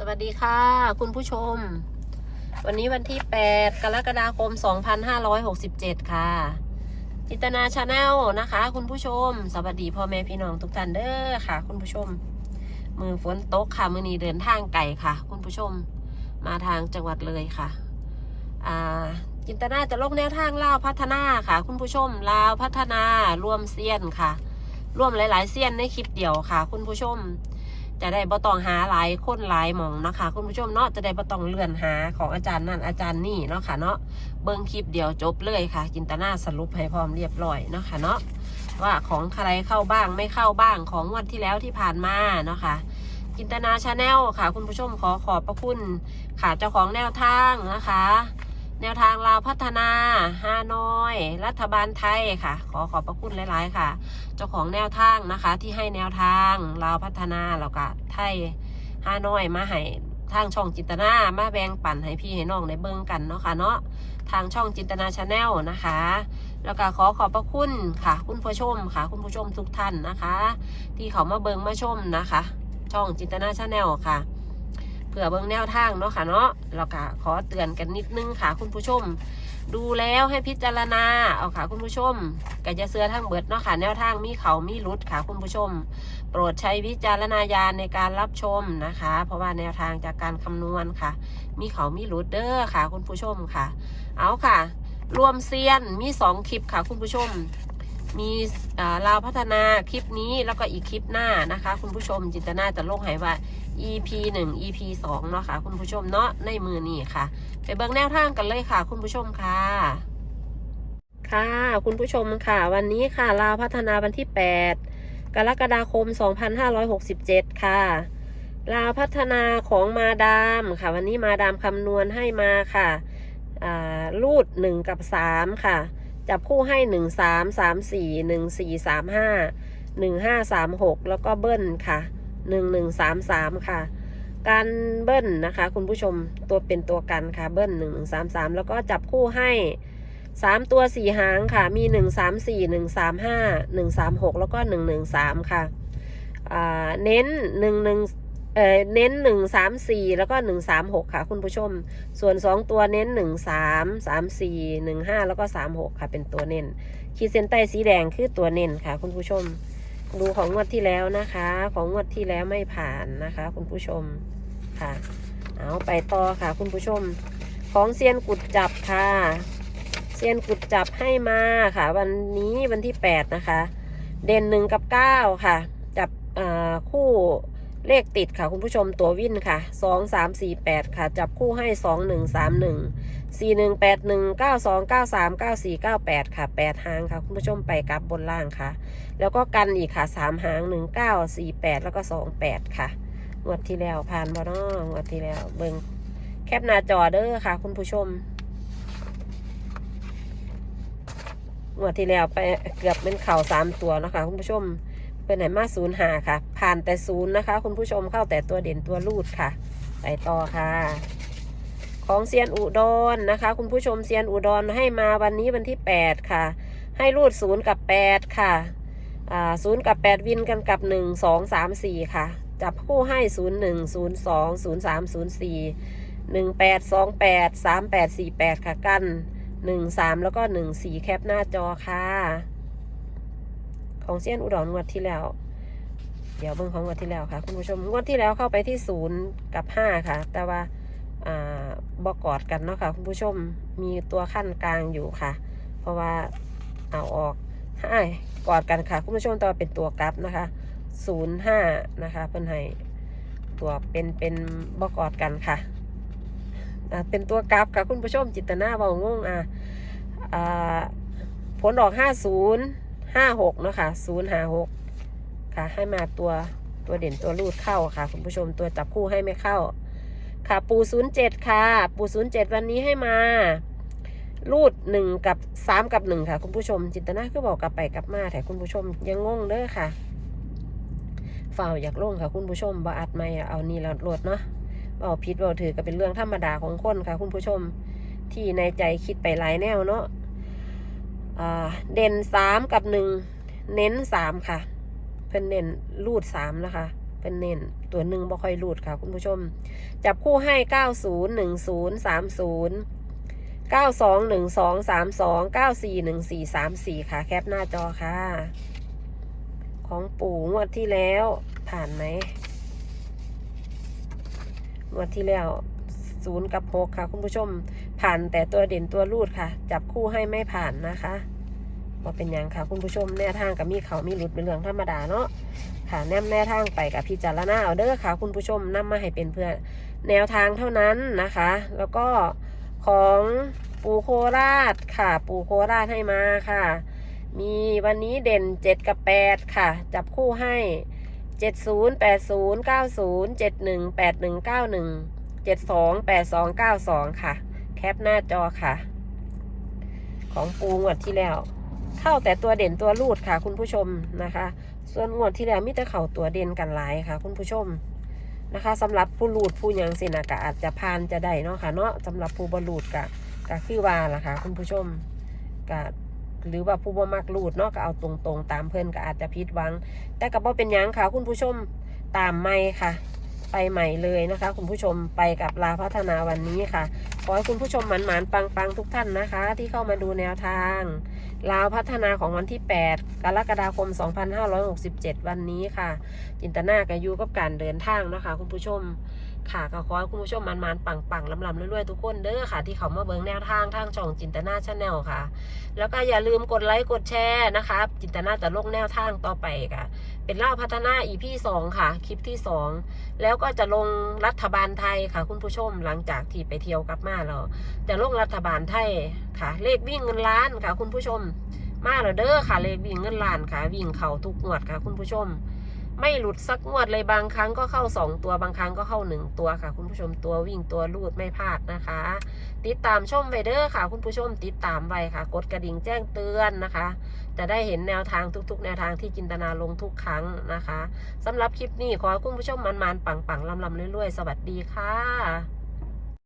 สวัสดีค่ะ คุณผู้ชม วันนี้วันที่ 8 กรกฎาคม 2567 ค่ะ จิตนาชาแนลนะคะ คุณผู้ชม สวัสดีพ่อแม่พี่น้องทุกท่านเด้อค่ะ คุณผู้ชม มือฝนตกค่ะ มือนี้เดินทางไกลค่ะ คุณผู้ชม มาทางจังหวัดเลยค่ะ อ่า จินตนาจะลงแนวทางลาวพัฒนาค่ะ คุณผู้ชมลาวพัฒนารวมเซียนค่ะร่วมหลาย ๆเซียนในคลิปเดียวค่ะ คุณผู้ชม จะได้บ่ต้องหาหลายคนหลายหมองนะคะ คุณผู้ชมเนาะจะได้บ่ต้องเลื่อนหาของอาจารย์นั่นอาจารย์นี่เนาะค่ะเนาะเบิ่งคลิปเดียวจบเลยค่ะ จินตนาสรุปให้พร้อมเรียบร้อยเนาะค่ะเนาะว่าของใครเข้าบ้างไม่เข้าบ้างของงวันที่แล้วที่ผ่านมาเนาะค่ะจินตนาชาแนลค่ะ คุณผู้ชมขอขอบพระคุณค่ะเจ้าของแนวทางนะคะ แนวทางลาวพัฒนาฮานอย รัฐบาลไทยค่ะ ขอขอบพระคุณหลาย ๆ ค่ะ เจ้าของแนวทางนะคะ ที่ให้แนวทางลาวพัฒนาแล้วก็ไทยฮานอยมาให้ทางช่องจินตนามาแบ่งปันให้พี่ให้น้องในเบิ่งกันเนาะค่ะเนาะทางช่องจินตนาชาแนลนะคะ แล้วก็ขอขอบพระคุณค่ะ คุณผู้ชมค่ะ คุณผู้ชมทุกท่านนะคะ ที่เขามาเบิ่งมาชมนะคะ ช่องจินตนาชาแนลค่ะ เผื่อเบิ่งแนวทางเนาะค่ะเนาะแล้วก็ขอเตือนกันนิดนึงค่ะคุณผู้ชม ดูแล้วให้พิจารณาเอาค่ะคุณผู้ชมก็จะเสือทั้งเบิดเนาะค่ะแนวทางมีเขามีรุดค่ะคุณผู้ชม โปรดใช้วิจารณญาณในการรับชมนะคะ เพราะว่าแนวทางจากการคำนวณค่ะ มีเขามีรุดเด้อค่ะ คุณผู้ชมค่ะ เอาค่ะ รวมเซียนมีสองคลิปค่ะคุณผู้ชม มีอ่าลาวพัฒนาคลิปนี้แล้วก็อีกคลิปหน้านะคะ คุณผู้ชมจินตนาจะลงให้ว่า EP 1 EP 2เนาะค่ะคุณผู้ชมเนาะในมือนี่ค่ะ ไปเบิ่งแนวทางกันเลยค่ะ คุณผู้ชมค่ะค่ะ คุณผู้ชมค่ะ วันนี้ค่ะลาวพัฒนาวันที่ 8 กรกฎาคม 2567 ค่ะลาวพัฒนาของมาดามค่ะ วันนี้มาดามคำนวณให้มาค่ะอ่ารูด 1 กับ 3 ค่ะ จับคู่ให้1 3 3 4 1 4 3 5 1 5 3 6แล้วก็เบิ้ลค่ะ1 1 3 3ค่ะ การเบิ้ลนะคะ คุณผู้ชมตัวเป็นตัวกันค่ะเบิ้ลหนึ่งสามสามแล้วก็จับคู่ให้สามตัวสี่หางค่ะ มีหนึ่งสามสี่หนึ่งสามห้าหนึ่งสามหกแล้วก็หนึ่งหนึ่งสามค่ะเน้นหนึ่งหนึ่ง เอ่อเน้นหนึ่งสามสี่แล้วก็หนึ่งสามหกค่ะ คุณผู้ชม ส่วนสองตัวเน้นหนึ่งสามสามสี่หนึ่งห้าแล้วก็สามหกค่ะ เป็นตัวเน้น ขีดเส้นใต้สีแดงคือตัวเน้นค่ะ คุณผู้ชม ดูของงวดที่แล้วนะคะ ของงวดที่แล้วไม่ผ่านนะคะ คุณผู้ชมค่ะ เอาไปต่อค่ะ คุณผู้ชม ของเซียนกุดจับค่ะ เซียนกุดจับให้มาค่ะ วันนี้วันที่8นะคะ เด่นหนึ่งกับ9ค่ะ จับคู่ เลขติดค่ะคุณผู้ชมตัววินค่ะ2 3 4 8ค่ะ จับคู่ให้2 1 3 1 4 1 8 1 9 2 9 3 9 4 9 8ค่ะ8หางค่ะคุณผู้ชมไปกลับบนล่างค่ะ แล้วก็กันอีกค่ะ3หาง1 9 4 8แล้วก็2 8ค่ะงวดที่แล้วผ่านบ่เนาะงวดที่แล้วเบิงแคปหน้าจอเด้อค่ะ คุณผู้ชมงวดที่แล้วไปเกือบเป็นเข่าสามตัวนะคะคุณผู้ชม เป็นไหนมาศูนย์หาค่ะ ผ่านแต่ศูนย์นะคะ คุณผู้ชมเข้าแต่ตัวเด่นตัวรูดค่ะไปต่อค่ะ ของเซียนอุดรนนะคะ คุณผู้ชมเซียนอุดรให้มาวันนี้วันที่แปดค่ะ ให้รูดศูนย์กับแปดค่ะศูนย์กับแปดวินกันกับหนึ่งสองสามสี่ค่ะ จับคู่ให้ศูนย์หนึ่งศูนย์สองศูนย์สามศูนย์สี่หนึ่งแปดสองแปดสามแปดสี่แปดค่ะ กันหนึ่งสามแล้วก็หนึ่งสี่แคปหน้าจอค่ะ ของเซียนอุดรงวดที่แล้ว เดี๋ยวเบิ่งของงวดที่แล้วค่ะ คุณผู้ชมงวดที่แล้วเข้าไปที่ศูนย์กับห้าค่ะ แต่ว่าอ่าบอกกอดกันเนาะค่ะ คุณผู้ชมมีตัวขั้นกลางอยู่ค่ะ เพราะว่าเอาออกห้ากอดกันค่ะ คุณผู้ชมตัวเป็นตัวกลับนะคะศูนย์ห้านะคะเพิ่นให้ตัวเป็นเป็นบอกอดกันค่ะเป็นตัวกราฟค่ะคุณผู้ชมจิตนาเบางงอะอ่าผลออกห้าศูนย์ ห้าหกเนาะค่ะศูนย์ห้าหกค่ะ ให้มาตัวตัวเด่นตัวรูดเข้าค่ะ คุณผู้ชมตัวจับคู่ให้ไม่เข้า ค่ะ ปูศูนย์เจ็ดค่ะ ปูศูนย์เจ็ดวันนี้ให้มารูดหนึ่งกับสามกับหนึ่งค่ะ คุณผู้ชม จินตนาคือบอกกลับไปกลับมาแต่คุณผู้ชมยังงงเด้อค่ะฝ่าวอยากลงค่ะ คุณผู้ชมบ่อัดไม่เอานี่แล้วโหลดเนาะเอาผิดเอาถือก็เป็นเรื่องธรรมดาของคนค่ะ คุณผู้ชมที่ในใจคิดไปหลายแนวเนาะ เด่นสามกับหนึ่งเน้นสามค่ะเพิ่นเน้นรูดสามนะคะ เป็นเน้นตัวหนึ่งบ่ค่อยหลุดค่ะ คุณผู้ชม จับคู่ให้เก้าศูนย์หนึ่งศูนย์สามศูนย์เก้าสองหนึ่งสองสามสองเก้าสี่หนึ่งสี่สามสี่ค่ะ แคปหน้าจอค่ะ ของปู่งวดที่แล้วผ่านไหมงวดที่แล้วศูนย์กับหกค่ะ คุณผู้ชม ผ่านแต่ตัวเด่นตัวรูดค่ะ จับคู่ให้ไม่ผ่านนะคะว่าเป็นยังค่ะ คุณผู้ชมแนวทางกับมีเขามีหลุดเป็นเรื่องธรรมดาเนาะค่ะแนมแนวทางไปกับพิจารณาเอาเด้อค่ะ คุณผู้ชมนำมาให้เป็นเพื่อแนวทางเท่านั้นนะคะ แล้วก็ของปูโคราชค่ะ ปูโคราชให้มาค่ะ มีวันนี้เด่น7กับ8ค่ะ จับคู่ให้70 80 90 71 81 91 72 82 92ค่ะ แคปหน้าจอค่ะ ของปูงวดที่แล้ว เข้าแต่ตัวเด่นตัวรูดค่ะ คุณผู้ชมนะคะ ส่วนงวดที่แล้วมิแต่เข่าตัวเด่นกันหลายค่ะ คุณผู้ชมนะคะสำหรับผู้รูดผู้ยังสินะกะอาจจะพานจะได้เนาะค่ะเนาะสำหรับผู้บรูดกะกะคือว่าล่ะค่ะ คุณผู้ชมกะหรือว่าผู้บ่มักรูดเนาะก็เอาตรงๆ ตามเพื่อนก็อาจจะผิดวัง แต่ก็บ่เป็นยังค่ะ คุณผู้ชมตามไม่ค่ะ ไปใหม่เลยนะคะ คุณผู้ชมไปกับลาพัฒนาวันนี้ค่ะ อให้คุณผู้ชมหมันๆปังๆทุกท่านนะคะ ที่เข้ามาดูแนวทางลาวพัฒนาของวันที่ 8 กรกฎาคม 2567 วันนี้ค่ะ จินตนากับยูกับการเดินทางนะคะ คุณผู้ชมค่ะก็ขอให้คุณผู้ชมมันๆปังๆลำๆรวยๆทุกคนเด้อค่ะ ที่เขามาเบิ่งแนวทางทางช่องจินตนาชาแนลค่ะ แล้วก็อย่าลืมกดไลค์กดแชร์นะคะ จินตนาจะลงแนวทางต่อไปค่ะ เป็นเล่าพัฒนาอีพีสองค่ะ คลิปที่สองแล้วก็จะลงรัฐบาลไทยค่ะ คุณผู้ชมหลังจากที่ไปเที่ยวกลับมาแล้วจะลงรัฐบาลไทยค่ะ เลขวิ่งเงินล้านค่ะ คุณผู้ชม มาแล้วเด้อค่ะ เลขวิ่งเงินล้านค่ะ วิ่งเข่าทุกงวดค่ะ คุณผู้ชม ไม่หลุดสักงวดเลยบางครั้งก็เข้าสองตัวบางครั้งก็เข้าหนึ่งตัวค่ะ คุณผู้ชมตัววิ่งตัวลูดไม่พลาดนะคะ ติดตามชมไปเด้อค่ะ คุณผู้ชมติดตามไว้ค่ะ กดกระดิ่งแจ้งเตือนนะคะ จะได้เห็นแนวทางทุกๆ แนวทางที่จินตนาลงทุกครั้งนะคะสำหรับคลิปนี้ขอให้คุณผู้ชมมันๆปังๆลำๆเรื่อยๆ สวัสดีค่ะ